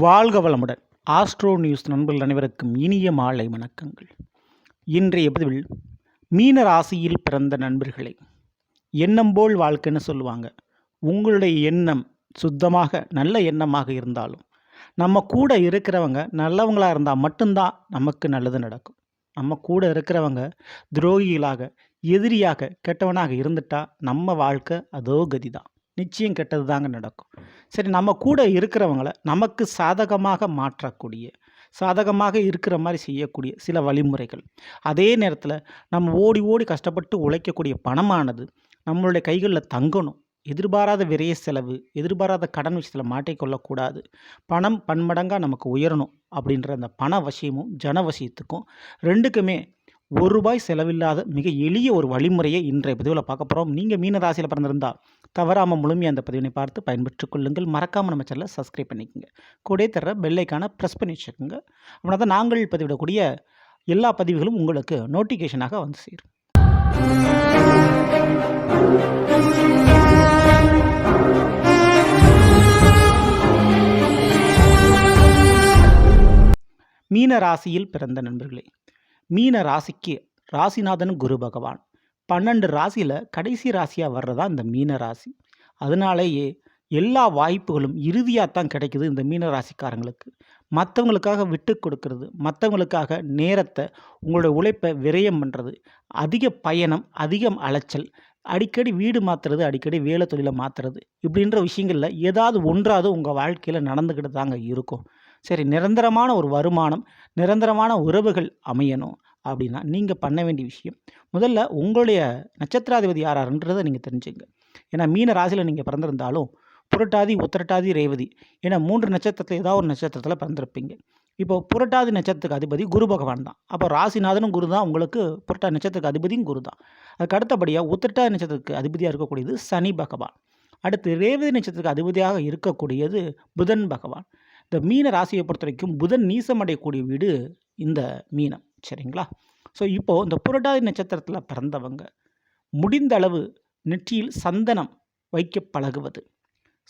வாழ்க வளமுடன். Astro news நண்பர்கள் அனைவருக்கும் இனிய மாலை வணக்கங்கள். இன்றைய பதிவில் மீன ராசியில் பிறந்த நண்பர்களை எண்ணம் போல் வாழ்க்கைன்னு சொல்லுவாங்க. உங்களுடைய எண்ணம் சுத்தமாக நல்ல எண்ணமாக இருந்தாலும் நம்ம கூட இருக்கிறவங்க நல்லவங்களாக இருந்தால் மட்டும்தான் நமக்கு நல்லது நடக்கும். நம்ம கூட இருக்கிறவங்க துரோகிகளாக எதிரியாக கெட்டவனாக இருந்துட்டா நம்ம வாழ்க்கை அதோ கதி தான் நிச்சயம் கெட்டது தாங்க நடக்கும். சரி நம்ம கூட இருக்கிறவங்கள நமக்கு சாதகமாக மாற்றக்கூடிய சாதகமாக இருக்கிற மாதிரி செய்யக்கூடிய சில வழிமுறைகள். அதே நேரத்தில் நம்ம ஓடி ஓடி கஷ்டப்பட்டு உழைக்கக்கூடிய பணமானது நம்மளுடைய கைகளில் தங்கணும். எதிர்பாராத விரைய செலவு எதிர்பாராத கடன் விஷயத்தில் மாட்டிக்கொள்ளக்கூடாது. பணம் பன்மடங்காக நமக்கு உயரணும் அப்படின்ற அந்த பண வசியமும் ஜன வசியத்துக்கும் ரெண்டுக்குமே ஒரு ரூபாய் செலவில்லாத மிக எளிய ஒரு வழிமுறையை இன்றைய பதிவில் பார்க்க போகிறோம் நீங்கள் மீன ராசியில் தவறாமல் முழுமையாக அந்த பதிவினை பார்த்து பயன்பெற்றுக் கொள்ளுங்கள். மறக்காமல் நம்ம சேனலை சப்ஸ்கிரைப் பண்ணிக்கோங்க. கூட தர பெல்லைக்கான ப்ரெஸ் பண்ணி வச்சுக்கோங்க. அப்படின்னா தான் நாங்கள் பதிவிடக்கூடிய எல்லா பதிவுகளும் உங்களுக்கு நோட்டிஃபிகேஷனாக வந்து சேரும். மீன ராசியில் பிறந்த நண்பர்களே மீன ராசிக்கு ராசிநாதன் குரு பகவான். பன்னெண்டு ராசியில் கடைசி ராசியாக வர்றதா இந்த மீன ராசி. அதனாலேயே எல்லா வாய்ப்புகளும் இறுதியாக தான் கிடைக்குது இந்த மீன ராசிக்காரங்களுக்கு. மற்றவங்களுக்காக விட்டு கொடுக்கறது மற்றவங்களுக்காக நேரத்தை உங்களுடைய உழைப்பை விரயம் பண்ணுறது அதிக பயணம் அதிகம் அலைச்சல் அடிக்கடி வீடு மாற்றுறது அடிக்கடி வேலை தொழிலை மாற்றுறது இப்படின்ற விஷயங்களில் ஏதாவது ஒன்றாவது உங்கள் வாழ்க்கையில் நடந்துக்கிட்டு தாங்க இருக்கும். சரி நிரந்தரமான ஒரு வருமானம் நிரந்தரமான உறவுகள் அமையணும். அப்படின்னா நீங்கள் பண்ண வேண்டிய விஷயம். முதல்ல உங்களுடைய நட்சத்திராதிபதி யாராருன்றதை நீங்கள் தெரிஞ்சுங்க. ஏன்னா மீன ராசியில் நீங்கள் பிறந்திருந்தாலும் புரட்டாதி உத்திரட்டாதி ரேவதி ஏன்னா மூன்று நட்சத்திரத்தில் ஏதாவது ஒரு நட்சத்திரத்தில் பிறந்திருப்பீங்க. இப்போ புரட்டாதி நட்சத்திரத்துக்கு அதிபதி குரு பகவான் தான். அப்போ ராசிநாதனும் குரு தான். உங்களுக்கு புரட்டாதி நட்சத்திரத்துக்கு அதிபதியும் குரு தான். அதுக்கு அடுத்தபடியாக உத்திரட்டாதி நட்சத்திரத்துக்கு அதிபதியாக இருக்கக்கூடியது சனி பகவான். அடுத்து ரேவதி நட்சத்திரத்துக்கு அதிபதியாக இருக்கக்கூடியது புதன் பகவான். இந்த மீன ராசியை பொறுத்த வரைக்கும் புதன் நீசமடையக்கூடிய வீடு இந்த மீனம். சரிங்களா? ஸோ இப்போது இந்த புரட்டாதி நட்சத்திரத்தில் பிறந்தவங்க முடிந்த அளவு நெற்றியில் சந்தனம் வைக்க பழகுவது.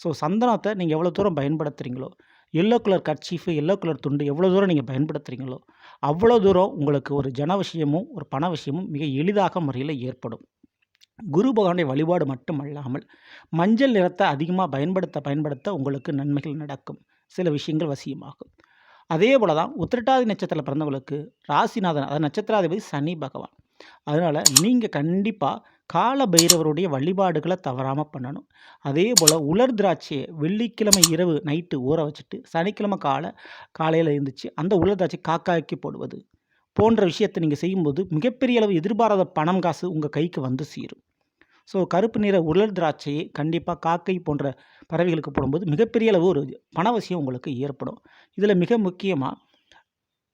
ஸோ சந்தனத்தை நீங்கள் எவ்வளோ தூரம் பயன்படுத்துகிறீங்களோ yellow colour kerchief yellow colour துண்டு எவ்வளோ தூரம் நீங்கள் பயன்படுத்துகிறீங்களோ அவ்வளோ தூரம் உங்களுக்கு ஒரு ஜன விஷயமும் ஒரு பண விஷயமும் மிக எளிதாக முறையில் ஏற்படும். குரு பகவானுடைய வழிபாடு மட்டுமல்லாமல் மஞ்சள் நிறத்தை அதிகமாக பயன்படுத்த பயன்படுத்த உங்களுக்கு நன்மைகள் நடக்கும். சில விஷயங்கள் வசியமாகும். அதே போல தான் உத்திரட்டாதி நட்சத்திரத்தில் பிறந்தவங்களுக்கு ராசிநாதன் அதாவது நட்சத்திராதிபதி சனி பகவான். அதனால் நீங்கள் கண்டிப்பாக கால பைரவருடைய வழிபாடுகளை தவறாமல் பண்ணணும். அதே போல் உலர் திராட்சையை வெள்ளிக்கிழமை இரவு நைட்டு ஊற வச்சுட்டு சனிக்கிழமை காலை காலையில் இருந்துச்சு அந்த உலர் திராட்சை காக்காய்க்கு போடுவது போன்ற விஷயத்தை நீங்கள் செய்யும்போது மிகப்பெரிய அளவு எதிர்பாராத பணம் காசு உங்கள் கைக்கு வந்து சேரும். ஸோ கருப்பு நிற உலர் திராட்சையை கண்டிப்பாக காக்கை போன்ற பறவைகளுக்கு போடும்போது மிகப்பெரிய அளவு ஒரு பணவசியம் உங்களுக்கு ஏற்படும். இதில் மிக முக்கியமாக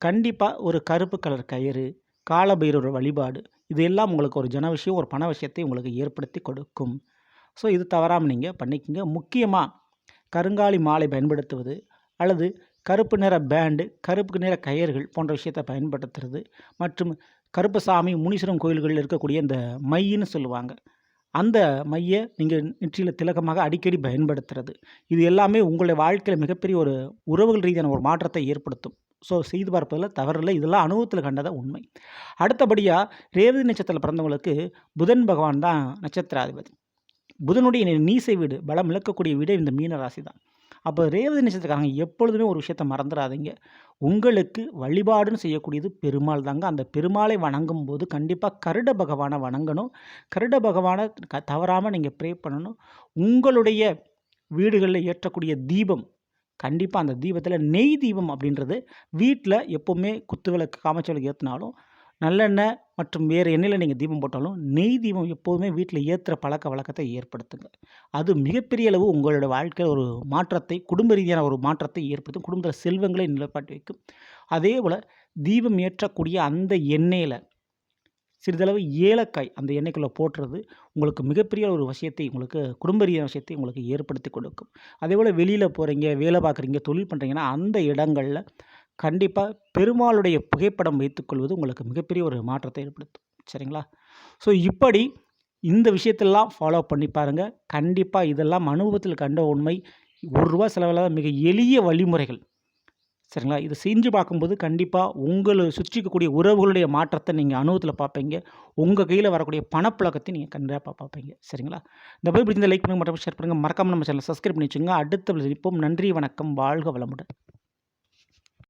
கண்டிப்பாக ஒரு கருப்பு கலர் கயிறு காலபைரவர் வழிபாடு இது எல்லாம் உங்களுக்கு ஒரு ஜன விஷயம் ஒரு பண விஷயத்தை உங்களுக்கு ஏற்படுத்தி கொடுக்கும். ஸோ இது தவறாமல் நீங்கள் பண்ணிக்கோங்க. முக்கியமாக கருங்காலி மாலை பயன்படுத்துவது அல்லது கருப்பு நிற பேண்டு கருப்பு நிற கயிறுகள் போன்ற விஷயத்தை பயன்படுத்துறது மற்றும் கருப்பசாமி முனீஸ்வரம் கோயில்களில் இருக்கக்கூடிய இந்த மையின்னு சொல்லுவாங்க. அந்த மைய நீங்கள் நெற்றியில் திலகமாக அடிக்கடி பயன்படுத்துறது. இது எல்லாமே உங்களுடைய வாழ்க்கையில் மிகப்பெரிய ஒரு உறவுகள் ரீதியான ஒரு மாற்றத்தை ஏற்படுத்தும். ஸோ செய்து பார்ப்பதில் தவறில்லை இதெல்லாம் அனுபவத்தில் கண்டதை உண்மை. அடுத்தபடியாக ரேவதி நட்சத்திரத்தில் பிறந்தவங்களுக்கு புதன் பகவான் தான் நட்சத்திராதிபதி. புதனுடைய நீசை வீடு பலம் இழக்கக்கூடிய வீடு இந்த மீன ராசி தான் அப்போ ரேவதி நட்சத்திரக்காரங்க எப்பொழுதுமே ஒரு விஷயத்தை மறந்துடாதீங்க உங்களுக்கு வழிபாடுன்னு செய்யக்கூடியது பெருமாள் தாங்க அந்த பெருமாளை வணங்கும் போது கண்டிப்பாக கருட பகவானை வணங்கணும். கருட பகவானை க தவறாமல் நீங்கள் ப்ரே பண்ணணும். உங்களுடைய வீடுகளில் ஏற்றக்கூடிய தீபம் கண்டிப்பாக அந்த தீபத்தில் நெய் தீபம் அப்படின்றது வீட்டில் எப்போவுமே குத்து விளக்கு காமச்சி ஏற்றினாலும் நல்லெண்ணெய் மற்றும் வேறு எண்ணெயில் நீங்கள் தீபம் போட்டாலும் நெய் தீபம் எப்போதுமே வீட்டில் ஏற்றுற பழக்க வழக்கத்தை ஏற்படுத்துங்க. அது மிகப்பெரிய அளவு உங்களோட வாழ்க்கையில் ஒரு மாற்றத்தை குடும்ப ரீதியான ஒரு மாற்றத்தை ஏற்படுத்தும். குடும்பத்தில் செல்வங்களை நிலப்பாட்டி வைக்கும். அதே போல் தீபம் ஏற்றக்கூடிய அந்த எண்ணெயில் சிறிதளவு ஏலக்காய் அந்த எண்ணெய்க்குள்ளே போட்டுறது உங்களுக்கு மிகப்பெரிய ஒரு விஷயத்தை உங்களுக்கு குடும்ப ரீதியான விஷயத்தை உங்களுக்கு ஏற்படுத்தி கொடுக்கும். அதே போல் வெளியில் போகிறீங்க வேலை பார்க்குறீங்க தொழில் பண்ணுறீங்கன்னா அந்த இடங்களில் கண்டிப்பாக பெருமாளுடைய புகைப்படம் வைத்துக்கொள்வது உங்களுக்கு மிகப்பெரிய ஒரு மாற்றத்தை ஏற்படுத்தும் சரிங்களா ஸோ இப்படி இந்த விஷயத்தெல்லாம் ஃபாலோ பண்ணி பாருங்கள் கண்டிப்பாக இதெல்லாம் அனுபவத்தில் கண்ட உண்மை ஒரு ரூபா செலவில்லாத மிக எளிய வழிமுறைகள் சரிங்களா? இதை செஞ்சு பார்க்கும்போது கண்டிப்பாக உங்களை சுற்றிக்கக்கூடிய உறவுகளுடைய மாற்றத்தை நீங்கள் அனுபவத்தில் பார்ப்பீங்க. உங்கள் கையில் வரக்கூடிய பணப்பழக்கத்தை நீங்கள் கண்டிப்பாக பார்ப்பீங்க. சரிங்களா? இந்த போய் பிடிச்சிருந்தா லைக் பண்ணுங்கள் மற்றும் ஷேர் பண்ணுங்கள் மறக்காமல் நம்ம சேனல் சப்ஸ்கிரைப் பண்ணி வச்சுங்க அடுத்த பதிவில் நன்றி, வணக்கம். வாழ்க வளமுடன்.